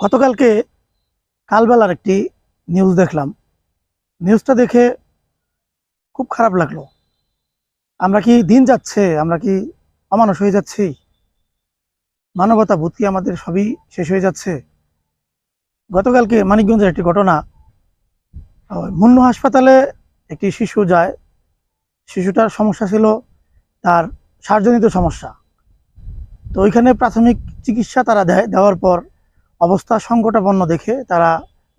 গতকালকে কালবেলার একটি নিউজ দেখলাম। নিউজটা দেখে খুব খারাপ লাগল। আমরা কি দিন যাচ্ছে? আমরা কি অমানুষ হয়ে যাচ্ছি? মানবতা কি আমাদের সবই শেষ হয়ে যাচ্ছে। গতকালকে মানিকগঞ্জের একটি ঘটনা মুন্নু হাসপাতালে একটি শিশু যায়। শিশুটার সমস্যা ছিল তার সার্জনিত সমস্যা। তো ওইখানে প্রাথমিক চিকিৎসা তারা দেয়, দেওয়ার পর অবস্থা সংকটাপন্ন দেখে তারা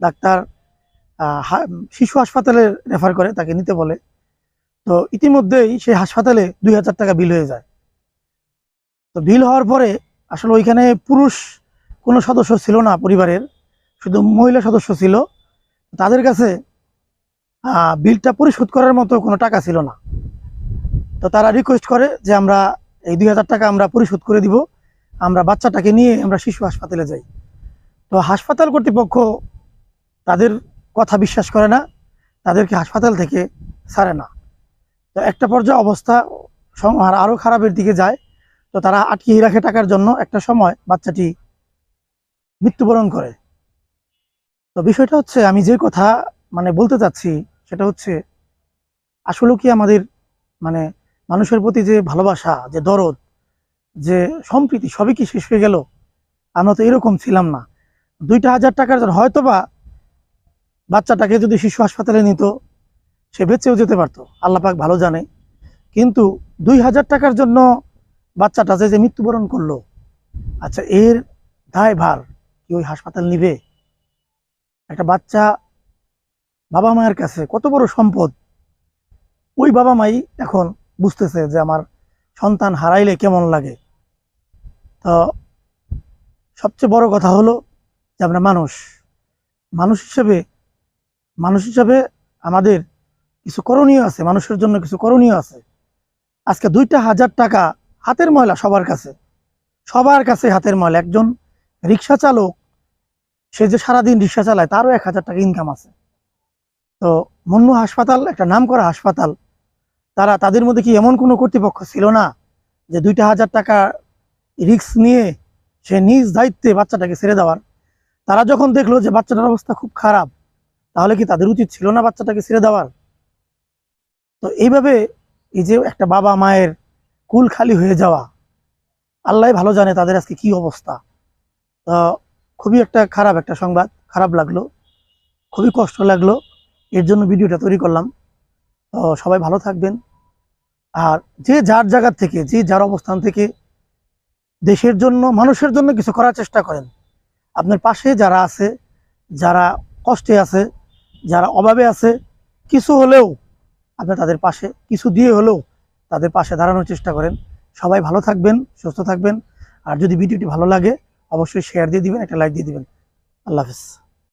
ডাক্তার শিশু হাসপাতালে রেফার করে, তাকে নিতে বলে। তো ইতিমধ্যেই সেই হাসপাতালে দুই হাজার টাকা বিল হয়ে যায়। তো বিল হওয়ার পরে আসলে ওইখানে পুরুষ কোনো সদস্য ছিল না পরিবারের, শুধু মহিলা সদস্য ছিল। তাদের কাছে বিলটা পরিশোধ করার মতো কোনো টাকা ছিল না। তো তারা রিকোয়েস্ট করে যে আমরা এই দুই হাজার টাকা আমরা পরিশোধ করে দিব, আমরা বাচ্চাটাকে নিয়ে আমরা শিশু হাসপাতালে যাই। তো হাসপাতাল কর্তৃপক্ষ তাদের কথা বিশ্বাস করে না, তাদেরকে হাসপাতাল থেকে ছাড়ে না। তো একটা পর্যায়ে অবস্থা সম- আর আরও খারাপের দিকে যায়। তো তারা আটকিয়ে রাখে টাকার জন্য একটা সময় বাচ্চাটি মৃত্যুবরণ করে। তো বিষয়টা হচ্ছে, আমি যে কথা মানে বলতে চাচ্ছি, সেটা হচ্ছে আসলে কি আমাদের মানে মানুষের প্রতি যে ভালোবাসা, যে দরদ, যে সম্প্রীতি সবই কি শেষ হয়ে গেল? আমরা তো এরকম ছিলাম না। দুইটা হাজার টাকার জন্য হয়তোবা বাচ্চাটাকে যদি শিশু হাসপাতালে নিত, সে বেঁচেও যেতে পারতো। আল্লাহ পাক ভালো জানে। কিন্তু দুই হাজার টাকার জন্য বাচ্চাটা যে মৃত্যুবরণ করল আচ্ছা এর দায় ভার কি ওই হাসপাতাল নিবে? একটা বাচ্চা বাবা মায়ের কাছে কত বড় সম্পদ? ওই বাবা মাই এখন বুঝতেছে যে আমার সন্তান হারাইলে কেমন লাগে। তো সবচেয়ে বড় কথা হলো যে আমরা মানুষ। মানুষ হিসেবে, মানুষ হিসাবে আমাদের কিছু করণীয় আছে, মানুষের জন্য কিছু করণীয় আছে। আজকে দুইটা হাজার টাকা হাতের ময়লা সবার কাছে। সবার কাছে হাতের ময়লা। একজন রিক্সা চালক, সে যে সারাদিন রিক্সা চালায়, তারও এক হাজার টাকা ইনকাম আছে। তো মন্নু হাসপাতাল, একটা নাম করা হাসপাতাল, তারা তাদের মধ্যে কি এমন কোনো কর্তৃপক্ষ ছিল না যে দুইটা হাজার টাকা রিস্ক নিয়ে সে নিজ দায়িত্বে বাচ্চাটাকে ছেড়ে দেওয়ার তারা যখন দেখল যে বাচ্চাটার অবস্থা খুব খারাপ, তাহলে কি তাদের উচিত ছিল না বাচ্চাটাকে ছেড়ে দেওয়ার? তো এইভাবে এই যে একটা বাবা মায়ের কুল খালি হয়ে যাওয়া আল্লাহ ভালো জানে তাদের আজকে কি অবস্থা। তো খুবই একটা খারাপ একটা সংবাদ, খারাপ লাগল, খুবই কষ্ট লাগল, এর জন্য ভিডিওটা তৈরি করলাম। তো সবাই ভালো থাকবেন। আর যে যার জায়গার থেকে, যে যার অবস্থান থেকে দেশের জন্য, মানুষের জন্য কিছু করার চেষ্টা করেন। আপনার পাশে যারা আছে, যারা কষ্টে আছে, যারা অভাবে আছে, কিছু হলেও আপনি তাদের পাশে, কিছু দিয়ে হলেও তাদের পাশে দাঁড়ানোর চেষ্টা করেন। সবাই ভালো থাকবেন, সুস্থ থাকবেন। আর যদি ভিডিওটি ভালো লাগে, অবশ্যই শেয়ার দিয়ে দিবেন, একটা লাইক দিয়ে দিবেন। আল্লাহ হাফিজ।